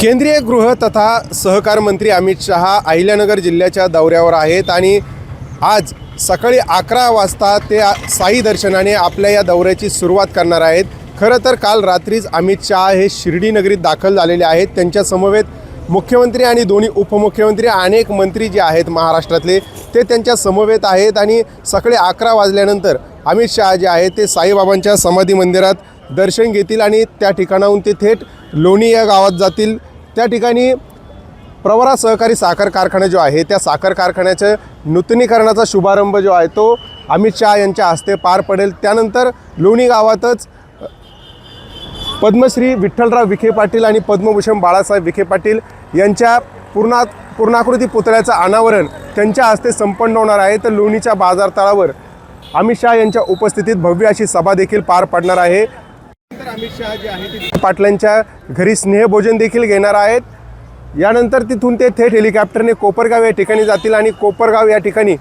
केंद्रीय गृह तथा सहकार मंत्री अमित शहा अहिल्यानगर जिल्ह्याच्या दौऱ्यावर आहेत आणि आज सकाळी अकरा वाजता ते साई दर्शनाने आपल्या या दौऱ्याची सुरुवात करणार आहेत. खरं तर काल रात्रीच अमित शहा हे शिर्डी नगरीत दाखल झालेले आहेत. त्यांच्यासमवेत मुख्यमंत्री आणि दोन्ही उपमुख्यमंत्री अनेक मंत्री जे आहेत महाराष्ट्रातले ते त्यांच्या समवेत आहेत आणि सकाळी अकरा वाजल्यानंतर अमित शहा जे आहेत ते साईबाबांच्या समाधी मंदिरात दर्शन घेतील आणि त्या ठिकाणाहून ते थेट लोणी या गावात जातील. त्या ठिकाणी प्रवरा सहकारी साखर कारखाना जो आहे त्या साखर कारखान्याच्या नूतनीकरणाचा शुभारंभ जो आहे तो अमित शहा यांच्या हस्ते पार पडेल. त्यानंतर लोणी गावातच पद्मश्री विठ्ठलराव विखे पाटील आणि पद्मभूषण बाळासाहेब विखे पाटील यांच्या पूर्णा पूर्णाकृती पुतळ्याचं अनावरण त्यांच्या हस्ते संपन्न होणार आहे. तर लोणीच्या बाजारतळावर अमित शहा यांच्या उपस्थितीत भव्य अशी सभा देखील पार पडणार आहे. अमित शहा जे आहेत पाटलांच्या घरी स्नेहभोजन देखील घेणार आहेत. यानंतर तिथून ते थेट हेलिकॉप्टरने कोपरगाव या ठिकाणी जातील आणि कोपरगाव या ठिकाणी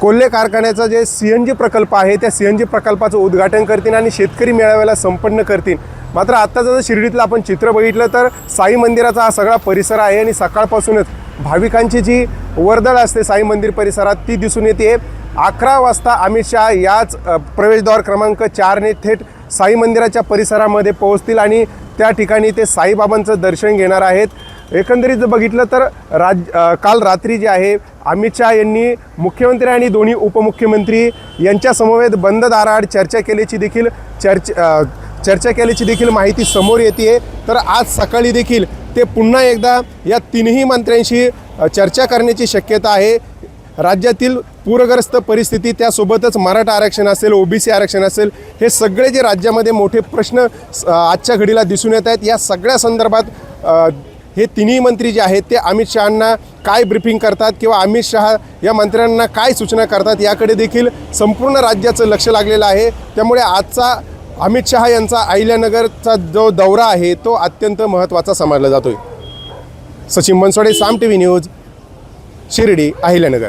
कोल्हे कारखान्याचा जे सी एन जी प्रकल्प आहे त्या सी एन जी प्रकल्पाचं उद्घाटन करतील आणि शेतकरी मेळाव्याला संपन्न करतील. मात्र आत्ता जर शिर्डीतलं आपण चित्र बघितलं तर साई मंदिराचा हा सगळा परिसर आहे आणि सकाळपासूनच भाविकांची जी वर्दळ असते साई मंदिर परिसरात ती दिसून येते. अकरा वाजता अमित शहा याच प्रवेशद्वार क्रमांक चारने थेट साई मंदिराच्या परिसरामध्ये पोहोचतील आणि त्या ठिकाणी ते साईबाबांचं दर्शन घेणार आहेत. एकंदरीत जर बघितलं तर राज काल रात्री जे आहे अमित शहा यांनी मुख्यमंत्री आणि दोन्ही उपमुख्यमंत्री यांच्यासमवेत बंद दाराआड चर्चा केल्याची देखील चर्च चर्चा केल्याची देखील माहिती समोर येते तर आज सकाळी देखील ते पुन्हा एकदा या तिन्ही मंत्र्यांशी चर्चा करण्याची शक्यता आहे. राज्यातील पूरग्रस्त परिस्थिती त्यासोबतच मराठा आरक्षण असेल ओबीसी आरक्षण असेल हे सगळे जे राज्यामध्ये मोठे प्रश्न आजच्या घडीला दिसून येत आहेत. या सगळ्या संदर्भात हे तिन्ही मंत्री जे आहेत ते अमित शहांना काय ब्रिफिंग करतात किंवा अमित शहा या मंत्र्यांना काय सूचना करतात याकडे देखील संपूर्ण राज्याचं लक्ष लागलेलं आहे. त्यामुळे आजचा अमित शहा यांचा अहिल्यानगरचा जो दौरा आहे तो अत्यंत महत्त्वाचा समजला जातोय. Sachin Bansode Saam T V news Shirdi Ahilyanagar.